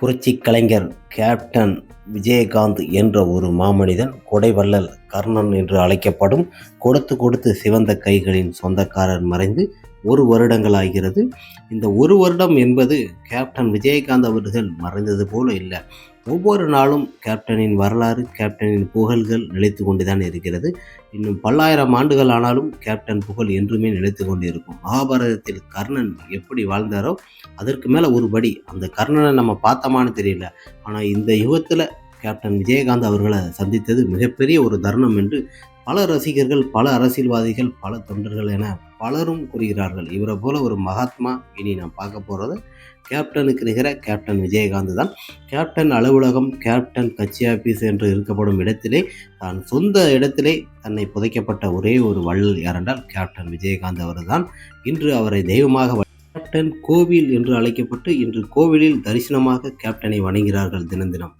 புரட்சி கலைஞர் கேப்டன் விஜயகாந்த் என்ற ஒரு மாமனிதன் கொடைவள்ளல் கர்ணன் என்று அழைக்கப்படும் கொடுத்து கொடுத்து சிவந்த கைகளின் சொந்தக்காரர் மறைந்து ஒரு வருடங்கள் ஆகிறது. இந்த ஒரு வருடம் என்பது கேப்டன் விஜயகாந்த் அவர்கள் மறைந்தது போல இல்லை. ஒவ்வொரு நாளும் கேப்டனின் வரலாறு கேப்டனின் புகழ்கள் நிலைத்து கொண்டுதான் இருக்கிறது. இன்னும் பல்லாயிரம் ஆண்டுகள் ஆனாலும் கேப்டன் புகழ் என்றுமே நிலைத்து கொண்டு இருக்கும் மகாபாரதத்தில் கர்ணன் எப்படி வாழ்ந்தாரோ அதற்கு மேலே ஒரு படி அந்த கர்ணனை நம்ம பார்த்தோமான்னு தெரியல. ஆனால் இந்த யுகத்தில் கேப்டன் விஜயகாந்த் அவர்களை சந்தித்தது மிகப்பெரிய ஒரு தருணம் என்று பல ரசிகர்கள் பல அரசியல்வாதிகள் பல தொண்டர்கள் என பலரும் கூறுகிறார்கள். இவரை போல ஒரு மகாத்மா இனி நாம் பார்க்க போகிறது கேப்டனுக்கு நிகர கேப்டன் விஜயகாந்த் தான். கேப்டன் அலுவலகம் கேப்டன் கட்சி ஆபீஸ் என்று இருக்கப்படும் இடத்திலே தான் சொந்த இடத்திலே தன்னை புதைக்கப்பட்ட ஒரே ஒரு வள்ளல் யாரென்றால் கேப்டன் விஜயகாந்த் அவர்தான். இன்று அவரை தெய்வமாக கேப்டன் கோவில் என்று அழைக்கப்பட்டு இன்று கோவிலில் தரிசனமாக கேப்டனை வணங்குகிறார்கள் தினம் தினம்.